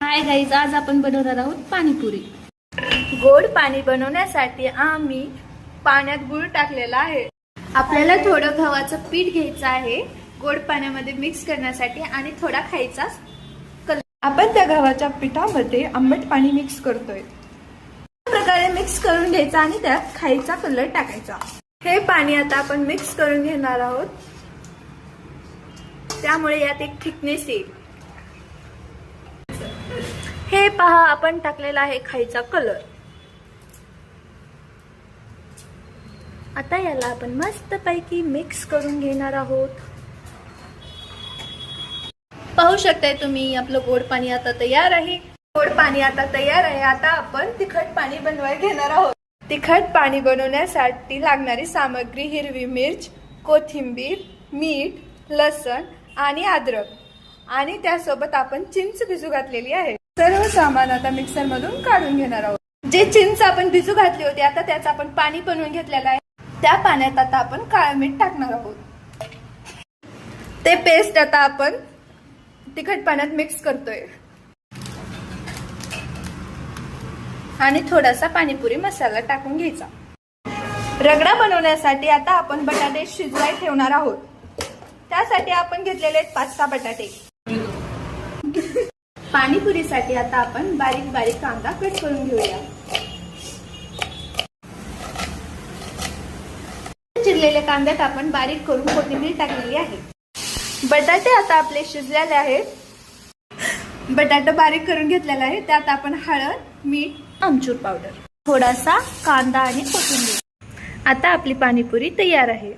Hi guys आज आपण बनवणार आहोत पाणीपुरी. गोड पाणी बनवण्यासाठी आम्ही पाण्यात गुळ टाकलेला आहे. आपल्याला थोडं गव्हाचं पीठ घ्यायचं आहे गोड पाण्यामध्ये मिक्स करण्यासाठी आणि थोडा खायचा कलर आपण त्या गव्हाच्या पिठामध्ये आंबट पाणी मिक्स करतोय. प्रकारे मिक्स करून घ्यायचा आणि त्यात खायचा कलर टाकायचा. हे पाणी आता आपण मिक्स करून घेणार आहोत. त्यामुळे यात एक थिकनेस येईल. हे पहा आपण टाकलेला आहे खायचा कलर आता याला आपण मस्त पैकी मिक्स करून घेणार आहोत. पाहू शकताय तुम्ही आपलं गोड पाणी आता तयार आहे. गोड पाणी आता तयार आहे. आता आपण तिखट पाणी बनवायला घेणार आहोत. तिखट पाणी बनवण्यासाठी लागणारी सामग्री हिरवी मिर्च कोथिंबीर मीठ लसण आणि अद्रक. आणि त्यासोबत आपण चिंच भिजू घातलेली आहे. सर्व सामान आता मिक्सर मधून काढून घेणार आहोत. जे चिंच आपण भिजू घातली होती आता त्याचं आपण पाणी बनवून घेतलेलं आहे. त्या पाण्यात आता आपण काळं मीठ टाकणार आहोत. ते पेस्ट आता आपण तिखट पाण्यात मिक्स करतोय. आणि थोडासा पाणीपुरी मसाला टाकून घ्यायचा. रगडा बनवण्यासाठी आता आपण बटाटे शिजवाय ठेवणार आहोत. त्यासाठी आपण घेतलेले आहेत पाच सहा बटाटे. पाणीपुरीसाठी आता आपण बारीक बारीक कांदा कट करून घेऊया. चिरलेल्या कांद्यात आपण बारीक करून कोथिंबीर टाकलेली आहे. बटाटे आता आपले शिजलेले आहेत. बटाटा बारीक करून घेतलेला आहे. त्यात आपण हळद मीठ आमचूर पावडर थोडासा कांदा आणि कोथिंबीर. आता आपली पाणीपुरी तयार आहे.